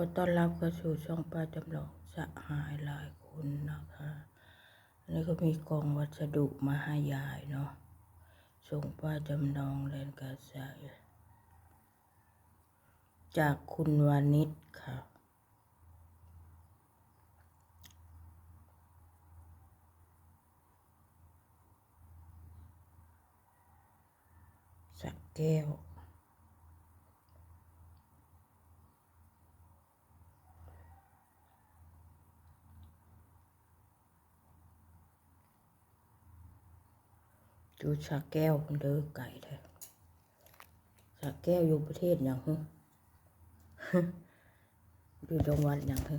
อต้อนรับเข้าสู่ช่องป้าจำลองสหายหลายคนนะคะอันนี้ก็มีกล่องวัสดุมาให้ยายเนาะ ส่งป้าจำลองแลนกาใสจากคุณวานิชค่ะ สักแก้ว อยู่สาแก้วเด้อไก่แท้สาแก้วอยู่ประเทศอย่างฮึอยู่จังหวัดอย่างฮึ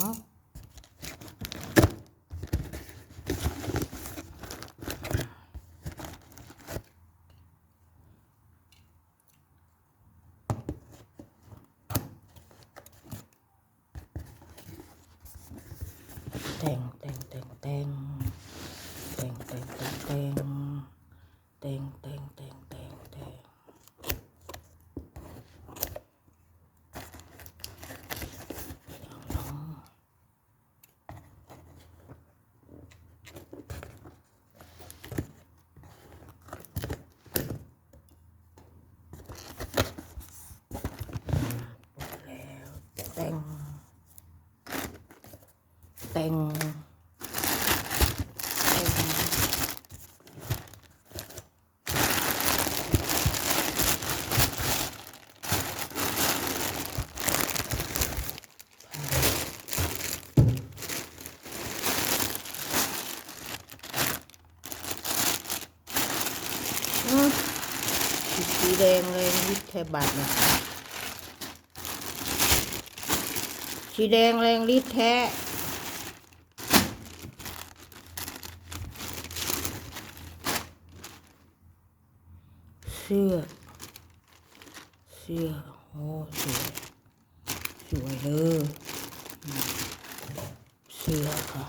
hết tèn tèn tèn tèn แต่งแต่งสีแดงเลยวิทยบัตรนะสีแดงแรงฤทธิ์แท้ สื้อ เสื้อ โอ้สวย สวยเลยเสื้อค่ะ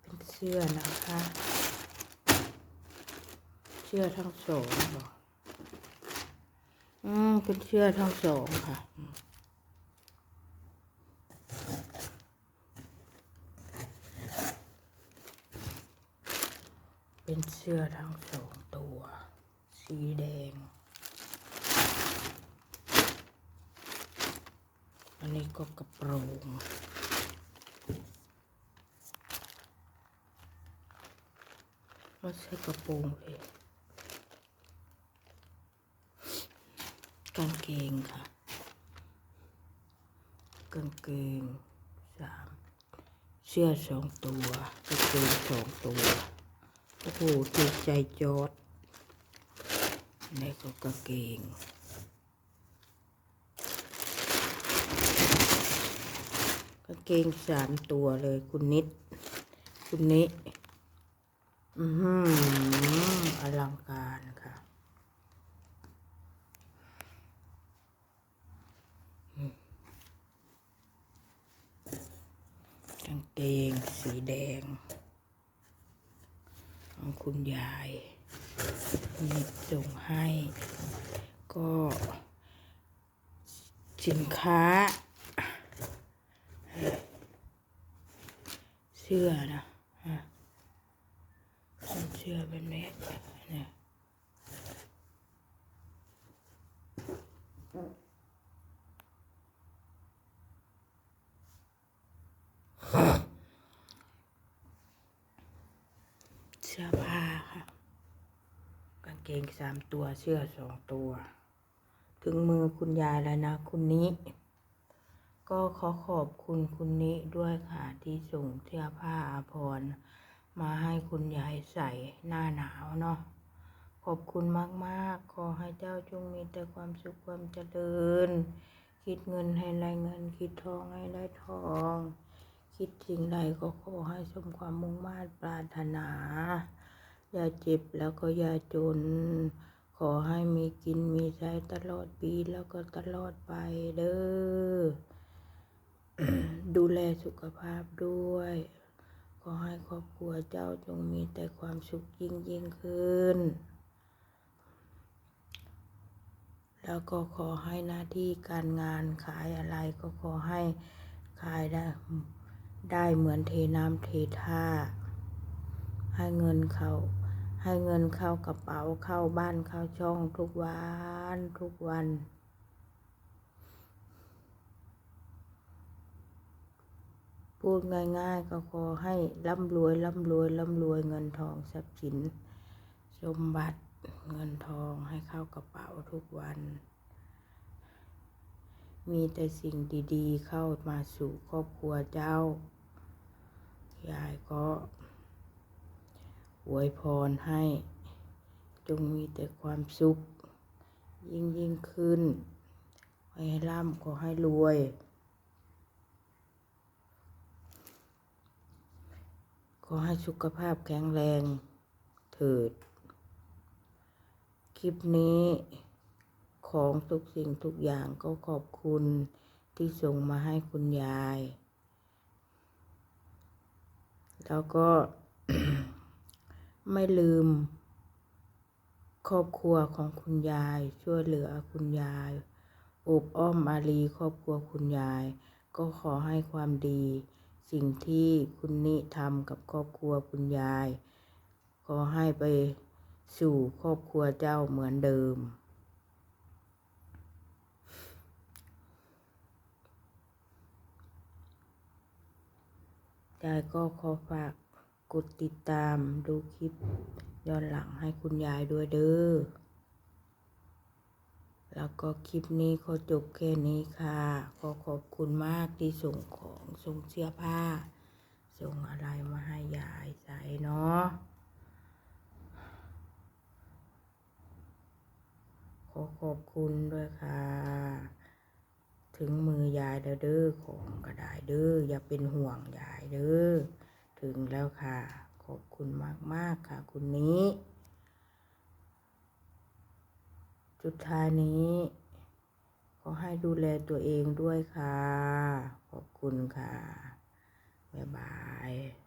เป็นเสื้อนะคะ เสื้อทั้งสองอกอืม เป็นเสื้อทั้งสองค่ะ เป็นเสื้อทั้งสองตัว สีแดง อันนี้ก็กระโปรงไม่ใช่กระโปรงเลยกางเกงค่ะ กางเกงสามเสื้อสองตัวกางเกงสองตัว โอ้โหถูกใจจอดนี่ก็กางเกงกางเกงสามตัวเลยคุณนิด คุณนิอือหืออลังการค่ะกางเกงสีแดง คุณยายนี่ส่งให้ ก็สินค้า เสื้อนะฮะเสื้อเป็นี้เนี่ยเสื้อผ้าค่ะ กาง เกงสามตัวเสื้อสองตัว ถึงมือคุณยายแล้วนะคุณนี้ ก็ขอขอบคุณคุณนี้ด้วยค่ะที่ส่งเสื้อผ้าอาภรณ์มาให้คุณยายใส่หน้าหนาวเนาะขอบคุณมากๆ ขอให้เจ้าจงมีแต่ความสุขความเจริญ คิดเงินให้ได้เงิน คิดทองให้ได้ทอง คิดสิ่งใดก็ขอให้สมความมุ่งมา่ปรารถนา อย่าเจ็บแล้วก็อย่าจน ขอให้มีกินมีใช้ตลอดปีแล้วก็ตลอดไปเด้อ ดูแลสุขภาพด้วย ขอให้ครอบครัวเจ้าจงมีแต่ความสุขยิ่งยิ่งขึ้น แล้วก็ขอให้หน้าที่การงานขายอะไรก็ขอให้ขายได้ได้เหมือนเทน้ำเทท่าให้เงินเขา ให้เงินเข้ากระเป๋าเข้าบ้านเข้าช่องทุกวันทุกวัน พูดง่ายๆก็ขอให้ร่ำรวยร่ำรวยร่ำรวยเงินทองทรัพย์สินสมบัติเงินทองให้เข้ากระเป๋าทุกวัน มีแต่สิ่งดีๆ เข้ามาสู่ครอบครัวเจ้า ยายก็ อวยพรให้ จงมีแต่ความสุข ยิ่งยิ่งขึ้นให้ร่ำก็ให้รวย ขอให้สุขภาพแข็งแรงเถิด คลิปนี้ของทุกสิ่งทุกอย่างก็ขอบคุณที่ส่งมาให้คุณยาย แล้วก็ ไม่ลืม ครอบครัวของคุณยาย ช่วยเหลือคุณยายอบอ้อมอารีครอบครัวคุณยาย ก็ขอให้ความดี สิ่งที่คุณนิทำกับครอบครัวคุณยาย ขอให้ไปสู่ครอบครัวเจ้าเหมือนเดิม ยายก็ขอฝาก กดติดตามดูคลิปย้อนหลังให้คุณยายด้วยเด้อ แล้วก็คลิปนี้ขอจบแค่นี้ค่ะ ขอขอบคุณมากที่ส่งของส่งเสื้อผ้า ส่งอะไรมาให้ยายใส่เนาะ ขอขอบคุณด้วยค่ะ ถึงมือยายเด้อเด้อของก็ได้เด้ออย่าเป็นห่วงยายเด้อ ถึงแล้วค่ะ ขอบคุณมาก ๆ ค่ะ คุณนี้ สุดท้ายนี้ขอให้ดูแลตัวเองด้วยค่ะ ขอบคุณค่ะ บ๊ายบาย